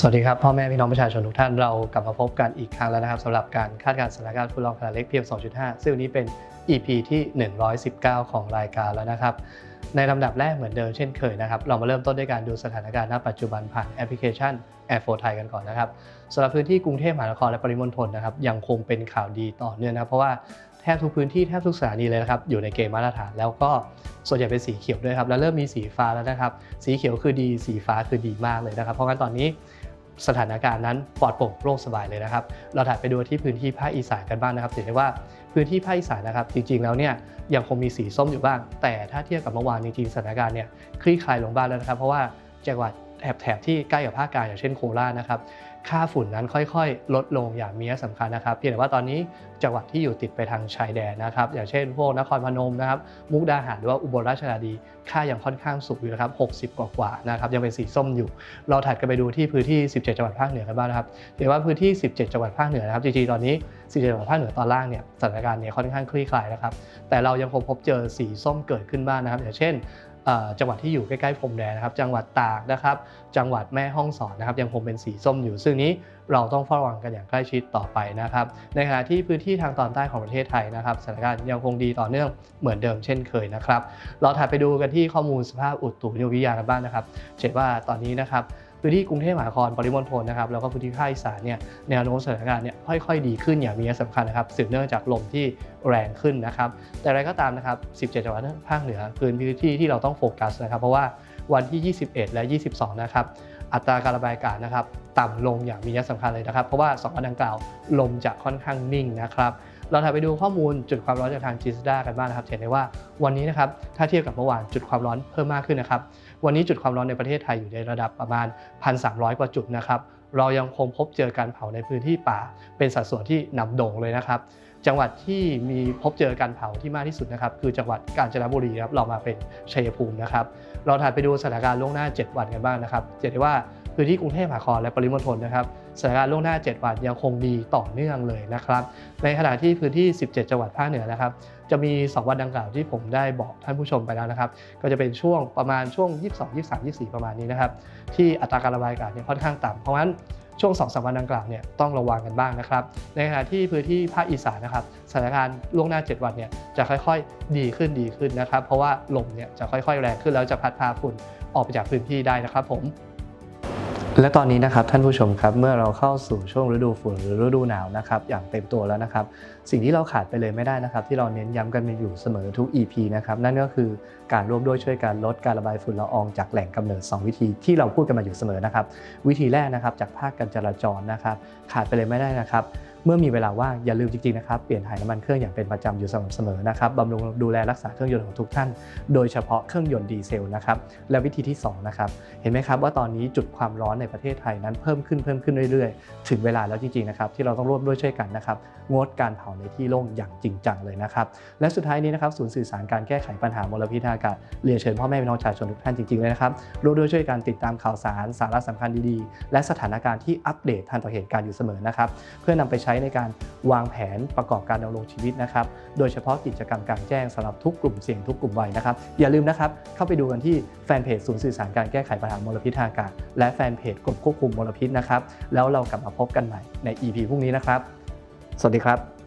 สวัสดีครับ พ่อแม่พี่น้องประชาชนทุกท่านเรากลับมาพบกันอีกครั้งแล้วนะครับสำหรับการคาดการณ์สถานการณ์ฝุ่นละอองขนาดเล็ก PM 2.5 ซึ่งวันนี้เป็น EP ที่ 119 ของรายการแล้วนะครับ ในลำดับแรกเหมือนเดิมเช่นเคยนะครับ เรามาเริ่มต้นด้วยการดูสถานการณ์ณปัจจุบันผ่านแอปพลิเคชัน Air 4 Thai กันก่อนนะครับสำหรับพื้นที่กรุงเทพมหานครและปริมณฑลนะครับยังคงเป็นข่าวดีต่อเนื่องนะครับเพราะว่าแทบทุกพื้นที่แทบทุกสถานีเลยนะครับอยู่ในเกณฑ์มาตรฐานแล้วก็ส่วนใหญ่เป็นสีเขียวด้วยครับแล้วเริ่มมีสีฟ้าแล้วนะครับ สีเขียวคือดีสีฟ้าคือดีมากเลยนะครับ เพราะงั้นตอนนี้ สถานการณ์นั้นปลอดโปร่งโล่งสบายเลยนะครับ เราถัดไปดูที่พื้นที่ภาคอีสานกันบ้างนะครับเห็นได้ว่าพื้นที่ภาคอีสานนะครับ จริงๆแล้วเนี่ยยังคงมีสีส้มอยู่บ้าง แต่ถ้าเทียบกับเมื่อวานจริงๆสถานการณ์เนี่ยคลี่คลายลงบ้างแล้วนะครับ เพราะว่าจังหวัด แถบที่ใกล้กับภาคกลางอย่างเช่นโคราชนะครับค่าฝุ่นนั้นค่อยๆ ลดลงอย่างมีนัยสำคัญนะครับเพียงแต่ว่าตอนนี้จังหวัดที่อยู่ติดไปทางชายแดนนะครับ อย่างเช่นพวกนครพนมนะครับมุกดาหารหรือว่าอุบลราชธานีค่ายังค่อนข้างสูงอยู่นะครับ60 กว่าๆนะครับยังเป็นสีส้มอยู่ เราถัดกันไปดูที่พื้นที่ 17 จังหวัดภาคเหนือกันบ้างนะครับเห็นว่าพื้นที่ 17 จังหวัดภาคเหนือนะครับจริงๆตอนนี้ 17 จังหวัดภาคเหนือตอนล่างเนี่ยสถานการณ์เนี่ยค่อนข้างคลี่คลายนะครับแต่เรายังคงพบเจอสีส้มเกิดขึ้นบ้างนะครับ อย่างเช่น จังหวัดที่อยู่ใกล้ๆพรมแดนนะครับ จังหวัดตากนะครับ จังหวัดแม่ฮ่องสอนนะครับ ยังคงเป็นสีส้มอยู่ ซึ่งนี้เราต้องเฝ้าระวังกันอย่างใกล้ชิดต่อไปนะครับ ในขณะที่พื้นที่ทางตอนใต้ของประเทศไทยนะครับสถานการณ์ยังคงดีต่อเนื่องเหมือนเดิมเช่นเคยนะครับ เราถัดไปดูกันที่ข้อมูลสภาพอุตุนิยมวิทยากันบ้างนะครับเห็นว่าตอนนี้นะครับ พื้นที่กรุงเทพมหานครปริมณฑลนะครับแล้วก็พื้นที่ภาคอีสานเนี่ยแนวโน้มสถานการณ์เนี่ยค่อยๆ ดีขึ้นอย่างมีนัยสำคัญนะครับสืบเนื่องจากลมที่แรงขึ้นนะครับแต่อะไรก็ตามนะครับ 17 จังหวัดภาคเหนือพื้นที่ที่เราต้องโฟกัสนะครับเพราะว่าวันที่ 21 และ 22 นะครับอัตราการระบายอากาศนะครับต่ำลงอย่างมีนัยสำคัญเลยนะครับ เพราะว่า2วันดังกล่าวลมจะค่อนข้างนิ่งนะครับ เราถัดไปดูข้อมูลจุดความร้อนจากทางจีสดากันบ้างนะครับเห็นได้ว่าวันนี้นะครับถ้าเทียบกับเมื่อวานจุดความร้อนเพิ่มมากขึ้นนะครับวันนี้จุดความร้อนในประเทศไทยอยู่ในระดับประมาณ 1,300 กว่าจุดนะครับเรายังคงพบเจอการเผาในพื้นที่ป่า เป็นสัดส่วนที่นำโด่งเลยนะครับจังหวัดที่มีพบเจอการเผาที่มากที่สุดนะครับคือจังหวัดกาญจนบุรีครับเรามาเป็นชัยภูมินะครับเราถัดไปดูสถานการณ์ล่วงหน้า 7 วันกันบ้างนะครับจะเห็นได้ว่า พื้นที่กรุงเทพมหานครและปริมณฑลนะครับสถานการณ์ล่วงหน้า 7 วันยังคงดีต่อเนื่องเลยนะครับ ในขณะที่พื้นที่ 17 จังหวัดภาคเหนือนะครับ จะมี 2 วันดังกล่าวที่ผมได้บอกท่านผู้ชมไปแล้วนะครับ ก็จะเป็นช่วงประมาณช่วง 22 23 24 ประมาณนี้นะครับ ที่อัตราการระบายอากาศเนี่ยค่อนข้างต่ำเพราะงั้นช่วง2อสวันดังกล่าวเนี่ยต้องระวังกันบ้างนะครับ ในขณะที่พื้นที่ภาคอีสานนะครับสถานการณ์ล่วงหน้า 7 วันเนี่ยจะค่อยๆดีขึ้นดีขึ้นนะครับ เพราะว่าลมเนี่ยจะค่อยๆแรงขึ้นแล้วจะพัดพาฝุ่นออกไปจากพื้นที่ได้นะครับผม และตอนนี้นะครับท่านผู้ชมครับเมื่อเราเข้าสู่ช่วงฤดูฝนหรือฤดูหนาวนะครับอย่างเต็มตัวแล้วนะครับ สิ่งที่เราขาดไปเลยไม่ได้นะครับ ที่เราเน้นย้ำกันมาอยู่เสมอทุก EP นะครับนั่นก็คือการร่วมด้วยช่วยกันลดการระบายฝุ่นละอองจากแหล่งกำเนิด 2 วิธีที่เราพูดกันมาอยู่เสมอนะครับ วิธีแรกนะครับจากภาคการจราจรนะครับ ขาดไปเลยไม่ได้นะครับเมื่อมีเวลาว่างอย่าลืมจริงๆนะครับเปลี่ยนถ่ายน้ำมันเครื่องอย่างเป็นประจำอยู่เสมอนะครับบำรุงดูแลรักษาเครื่องยนต์ของทุกท่าน โดยเฉพาะเครื่องยนต์ดีเซลนะครับและวิธีที่สองนะครับเห็นไหมครับว่าตอนนี้จุดความร้อนในประเทศไทยนั้นเพิ่มขึ้นเพิ่มขึ้นเรื่อยๆ ถึงเวลาแล้วจริงๆนะครับที่เราต้องร่วมด้วยช่วยกันนะครับงดการเผาในที่โล่งอย่างจริงจังเลยนะครับและสุดท้ายนี้นะครับศูนย์สื่อสารการแก้ไขปัญหามลพิษทางอากาศเรียนเชิญพ่อแม่พี่น้องประชาชนทุกท่านจริงๆเลยนะครับร่วมด้วยช่วยกันติดตามข่าวสารสาระสำคัญดีๆ และสถานการณ์ที่อัปเดตทันต่อเหตุการณ์อยู่เสมอนะครับเพื่อนำไปใช้ในการวางแผนประกอบการดำรงชีวิตนะครับ โดยเฉพาะกิจกรรมกลางแจ้งสำหรับทุกกลุ่มเสี่ยงทุกกลุ่มวัยนะครับ อย่าลืมนะครับเข้าไปดูกันที่แฟนเพจศูนย์สื่อสารการแก้ไขปัญหามลพิษทางอากาศและแฟนเพจกรมควบคุมมลพิษนะครับ แล้วเรากลับมาพบกันใหม่ใน EP พรุ่งนี้นะครับ สวัสดีครับ